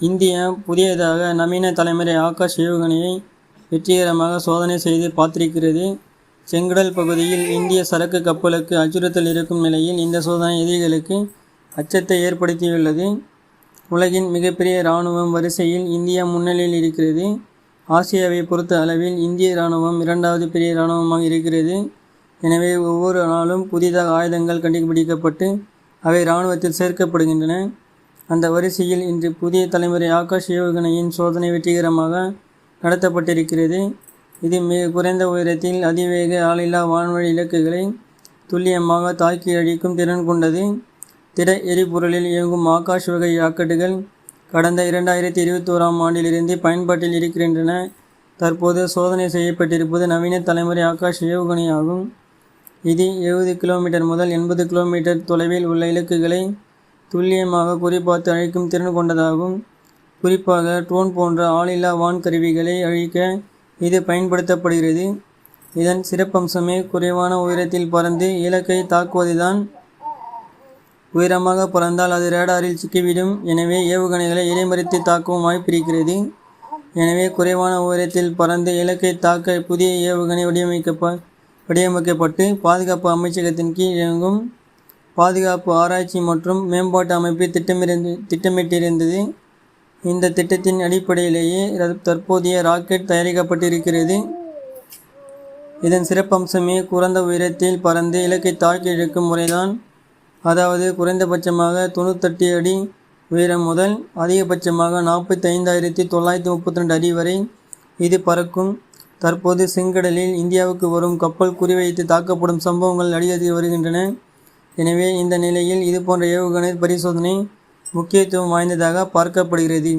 India புதியதாக நவீன தலைமுறை ஆகாஷ் ஏவுகணையை வெற்றிகரமாக சோதனை செய்து பார்த்திருக்கிறது. செங்கடல் பகுதியில் இந்திய சரக்கு கப்பலுக்கு அச்சுறுத்தல் இருக்கும் நிலையில் இந்த சோதனை எதிரிகளுக்கு அச்சத்தை ஏற்படுத்தியுள்ளது. உலகின் மிகப்பெரிய இராணுவம் வரிசையில் இந்தியா முன்னிலையில் இருக்கிறது. ஆசியாவை பொறுத்த அளவில் இந்திய ராணுவம் இரண்டாவது பெரிய இராணுவமாக இருக்கிறது. எனவே ஒவ்வொரு நாளும் புதிதாக ஆயுதங்கள் கண்டுபிடிக்கப்பட்டு அவை இராணுவத்தில் சேர்க்கப்படுகின்றன. அந்த வரிசையில் இன்று புதிய தலைமுறை ஆகாஷ் ஏவுகணையின் சோதனை வெற்றிகரமாக நடத்தப்பட்டிருக்கிறது. இது மிக குறைந்த உயரத்தில் அதிவேக ஆளில்லா வான்வழி இலக்குகளை துல்லியமாக தாக்கி அழிக்கும் திறன் கொண்டது. திட எரிபொருளில் இயங்கும் ஆகாஷ் வகை ராக்கெட்டுகள் கடந்த இரண்டாயிரத்தி இருபத்தோராம் ஆண்டிலிருந்து பயன்பாட்டில் இருக்கின்றன. தற்போது சோதனை செய்யப்பட்டிருப்பது நவீன தலைமுறை ஆகாஷ் ஏவுகணையாகும். இது எழுபது கிலோமீட்டர் முதல் எண்பது கிலோமீட்டர் தொலைவில் உள்ள இலக்குகளை துல்லியமாக குறிபார்த்து அழிக்கும் திறன் கொண்டதாகும். குறிப்பாக ட்ரோன் போன்ற ஆளில்லா வான் கருவிகளை அழிக்க இது பயன்படுத்தப்படுகிறது. இதன் சிறப்பம்சமே குறைவான உயரத்தில் பறந்து இலக்கை தாக்குவதுதான். உயரமாக பறந்தால் அது ரேடாரில் சிக்கிவிடும். எனவே ஏவுகணைகளை இடைமறித்து தாக்கவும் வாய்ப்பிருக்கிறது. எனவே குறைவான உயரத்தில் பறந்து இலக்கை தாக்க புதிய ஏவுகணை வடிவமைக்கப்ப வடிவமைக்கப்பட்டு பாதுகாப்பு அமைச்சகத்தின் கீழ் இயங்கும் பாதுகாப்பு ஆராய்ச்சி மற்றும் மேம்பாட்டு அமைப்பு திட்டமிட்டிருந்தது. இந்த திட்டத்தின் அடிப்படையிலேயே தற்போதைய ராக்கெட் தயாரிக்கப்பட்டிருக்கிறது. இதன் சிறப்பம்சமே குறைந்த உயரத்தில் பறந்து இலக்கை தாக்கி இழுக்கும் முறைதான். அதாவது குறைந்தபட்சமாக தொண்ணூற்றெட்டு அடி உயரம் முதல் அதிகபட்சமாக நாற்பத்தைந்தாயிரத்தி தொள்ளாயிரத்தி முப்பத்தி ரெண்டு அடி வரை இது பறக்கும். தற்போது செங்கடலில் இந்தியாவுக்கு வரும் கப்பல் குறிவைத்து தாக்கப்படும் சம்பவங்கள் அதிகரித்து வருகின்றன. எனவே இந்த நிலையில் இதுபோன்ற ஏவுகணை பரிசோதனை முக்கியத்துவம் வாய்ந்ததாக பார்க்கப்படுகிறது.